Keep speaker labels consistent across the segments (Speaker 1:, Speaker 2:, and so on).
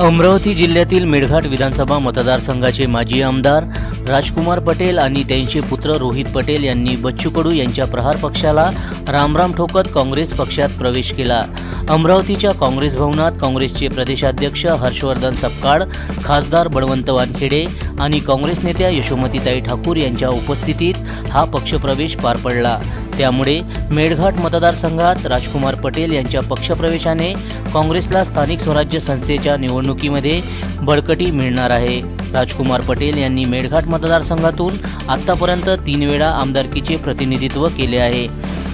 Speaker 1: अमरावती जिल्ह्यातील मेळघाट विधानसभा मतदारसंघाचे माजी आमदार राजकुमार पटेल आणि त्यांचे पुत्र रोहित पटेल यांनी बच्चू कडू यांच्या प्रहार पक्षाला रामराम ठोकत काँग्रेस पक्षात प्रवेश केला. अमरावतीच्या काँग्रेस भवनात काँग्रेसचे प्रदेशाध्यक्ष हर्षवर्धन सपकाळ खासदार बळवंत वानखेडे आणि काँग्रेस नेत्या यशोमतीताई ठाकूर यांच्या उपस्थितीत हा पक्षप्रवेश पार पडला. त्यामुळे मेळघाट मतदारसंघात राजकुमार पटेल यांच्या पक्षप्रवेशाने काँग्रेसला स्थानिक स्वराज्य संस्थेच्या निवडणुकीमध्ये बळकटी मिळणार आहे. राजकुमार पटेल यांनी मेळघाट मतदारसंघातून आत्तापर्यंत तीन वेळा आमदारकीचे प्रतिनिधित्व केले आहे.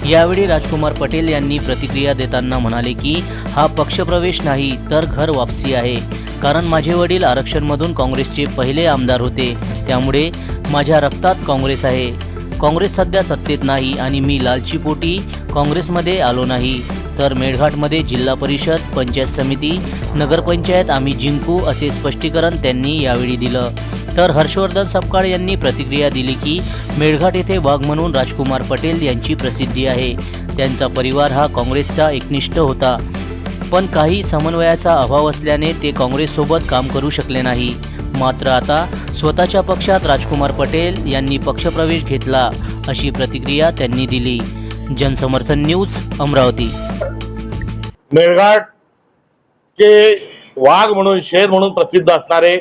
Speaker 1: यावेळी राजकुमार पटेल यांनी प्रतिक्रिया देताना म्हणाले की हा पक्षप्रवेश नाही तर घर वापसी आहे. कारण माझे वडील आरक्षणमधून काँग्रेसचे पहिले आमदार होते. त्यामुळे माझ्या रक्तात काँग्रेस आहे. काँग्रेस सध्या सत्तेत नाही आणि मी लालचीपोटी काँग्रेसमध्ये आलो नाही. तर मेळघाटमध्ये जिल्हा परिषद पंचायत समिती नगरपंचायत आम्ही जिंकू असे स्पष्टीकरण त्यांनी यावेळी दिलं. तर हर्षवर्धन सपकाळ यांनी प्रतिक्रिया दिली की मेळघाट येथे वाघ म्हणून राजकुमार पटेल यांची प्रसिद्धी आहे. त्यांचा परिवार हा काँग्रेसचा एकनिष्ठ होता. पण काही समन्वयाचा अभाव असल्याने ते काँग्रेससोबत काम करू शकले नाही. मात्र आता स्वतःच्या पक्षात राजकुमार पटेल यांनी पक्षप्रवेश घेतला अशी प्रतिक्रिया त्यांनी दिली. जनसमर्थन न्यूज अमरावती.
Speaker 2: मेळघाट चे वाघ म्हणून शेर म्हणून प्रसिद्ध असणारे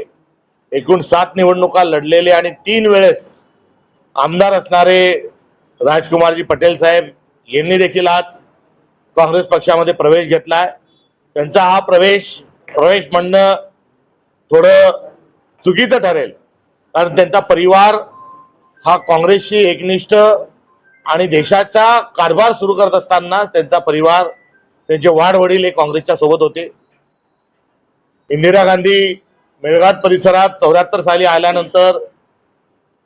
Speaker 2: एकूण सात निवडणुका लढलेले आणि तीन वेळेस आमदार असणारे राजकुमारजी पटेल साहेब यांनी देखील आज काँग्रेस पक्षामध्ये प्रवेश घेतलाय. त्यांचा हा प्रवेश प्रवेश म्हणणं थोडं चुकीचं ठरेल. कारण त्यांचा परिवार हा काँग्रेसशी एकनिष्ठ आणि देशाचा कारभार सुरू करत असताना त्यांचा परिवार त्यांचे वाढवडील हे काँग्रेसच्या सोबत होते. इंदिरा गांधी मेळघाट परिसरात चौऱ्याहत्तर साली आल्यानंतर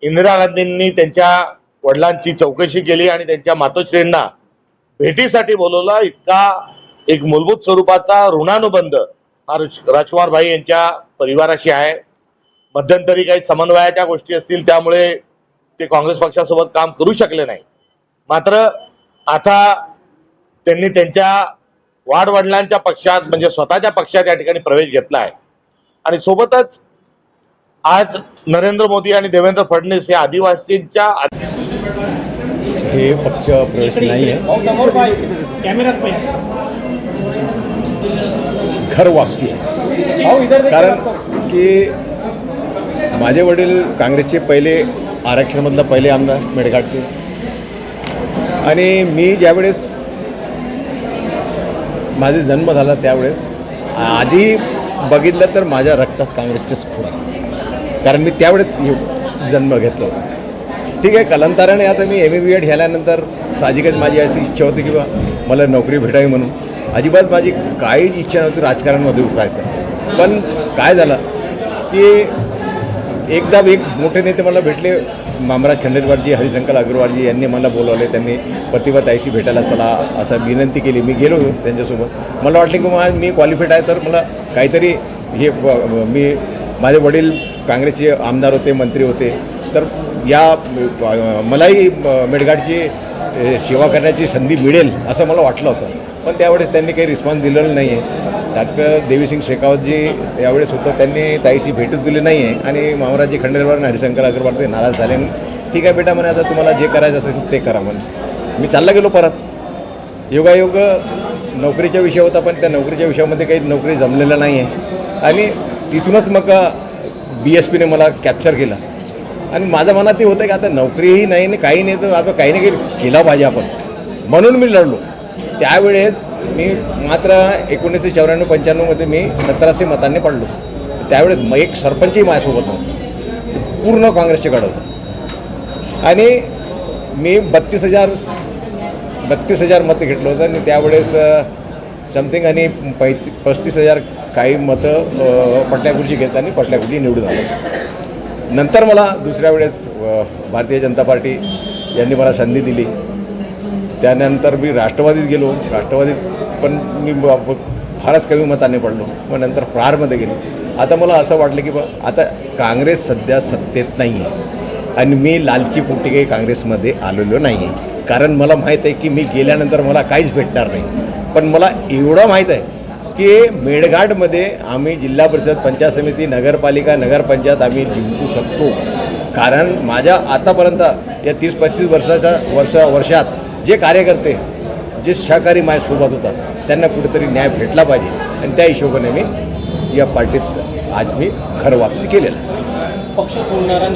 Speaker 2: इंदिरा गांधींनी त्यांच्या वडिलांची चौकशी केली आणि त्यांच्या मातोश्रींना भेटीसाठी बोलवला. इतका एक मूलभूत स्वरूपाचा ऋणानुबंध हा राजकुमार भाई यांच्या परिवाराशी आहे. मध्यंतरी काही समन्वयाच्या गोष्टी असतील त्यामुळे ते काँग्रेस पक्षासोबत काम करू शकले नाही. मात्र आता त्यांनी त्यांच्या वाडवडिलांच्या पक्षात म्हणजे स्वतःच्या पक्षात या ठिकाणी प्रवेश घेतला आहे आणि सोबतच आज नरेंद्र मोदी आणि देवेंद्र फडणवीस हे आदिवासींच्या
Speaker 3: हे पक्ष प्रवेश नाही आहे. घर वापसी आहे. कारण की माझे वडील काँग्रेसचे पहिले आरक्षणमधलं पहिले आमदार मेडघाटचे आणि मी ज्यावेळेस माझा जन्म झाला त्यावेळेस आधी बघितलं तर माझ्या रक्तात काँग्रेसचेच खूप आहे कारण मी त्यावेळेस येऊ- जन्म घेतला होता. ठीक आहे कालांतराने आता मी एम ए बी एड झाल्यानंतर साहजिकच माझी अशी इच्छा होती की बा मला नोकरी भेटावी म्हणून. अजिबात माझी काहीच इच्छा नव्हती राजकारणामध्ये उठायचं. पण काय झालं की एकदा एक मोठे नेते मला भेटले मामराज खंडेलवालजी हरिशंकर अग्रवालजी यांनी मला बोलवले त्यांनी प्रतिभा ताईशी भेटायला चला असं विनंती केली. मी गेलो त्यांच्यासोबत. मला वाटलं की मग मी क्वालिफाईड आहे तर मला काहीतरी हे मी माझे वडील काँग्रेसचे आमदार होते मंत्री होते तर या मलाही मेडघाटची मेळघाटची सेवा करण्याची संधी मिळेल असं मला वाटलं होतं. पण त्यावेळेस त्यांनी काही रिस्पॉन्स दिलेला नाही आहे डॉक्टर देवीसिंग शेखावतजी यावेळेस होतं. त्यांनी ताईशी भेटूच दिली नाही आहे आणि मामराजी खंडेलवाल आणि हरिशंकर अग्रवाल ते नाराज झाले. ठीक आहे बेटा म्हणे आता तुम्हाला जे करायचं असेल ते करा म्हणे. मी चालला गेलो परत. योगायोग नोकरीच्या विषय होता पण त्या नोकरीच्या विषयामध्ये काही नोकरी जमलेलं नाही आहे आणि तिथूनच मग बी एस पीने मला कॅप्चर केलं. आणि माझ्या मनात ते होतं की आता नोकरीही नाही आणि काही नाही तर आता काही ना काही केला पाहिजे आपण. म्हणून मी लढलो. त्यावेळेस मी मात्र एकोणीसशे चौऱ्याण्णव पंच्याण्णवमध्ये मी सतराशे मतांनी पडलो. त्यावेळेस मग एक सरपंचही माझ्यासोबत नव्हतं. पूर्ण काँग्रेसचे गड होता. आणि मी बत्तीस हजार बत्तीस हजार मतं घेतलं होतं आणि त्यावेळेस समथिंग आणि पै पस्तीस हजार काही मतं पटल्याकुर्जी घेताना पटल्याकुर्जी निवडून आलं. नंतर मला दुसऱ्या वेळेस भारतीय जनता पार्टी यांनी मला संधी दिली. त्यानंतर मी राष्ट्रवादीत गेलो. राष्ट्रवादीत पण मी फारच कमी मताने पडलो. मग नंतर प्रहारमध्ये गेलो. आता मला असं वाटलं की बा आता काँग्रेस सध्या सत्तेत नाही आहे आणि मी लालची पोटी काही काँग्रेसमध्ये आलेलो नाही आहे कारण मला माहीत आहे की मी गेल्यानंतर मला काहीच भेटणार नाही. पण मला एवढं माहीत आहे की मेळघाटमध्ये आम्ही जिल्हा परिषद पंचायत समिती नगरपालिका नगरपंचायत आम्ही जिंकू शकतो. कारण माझ्या आतापर्यंत या तीस पस्तीस वर्षाच्या वर्ष वर्षात जे कार्यकर्ते जे सहकारी माझ्यासोबत होता त्यांना कुठेतरी न्याय भेटला पाहिजे. आणि त्या हिशोबाने मी या पार्टीत आज मी खरं वापसी केलेलं
Speaker 4: पक्ष सोडणारा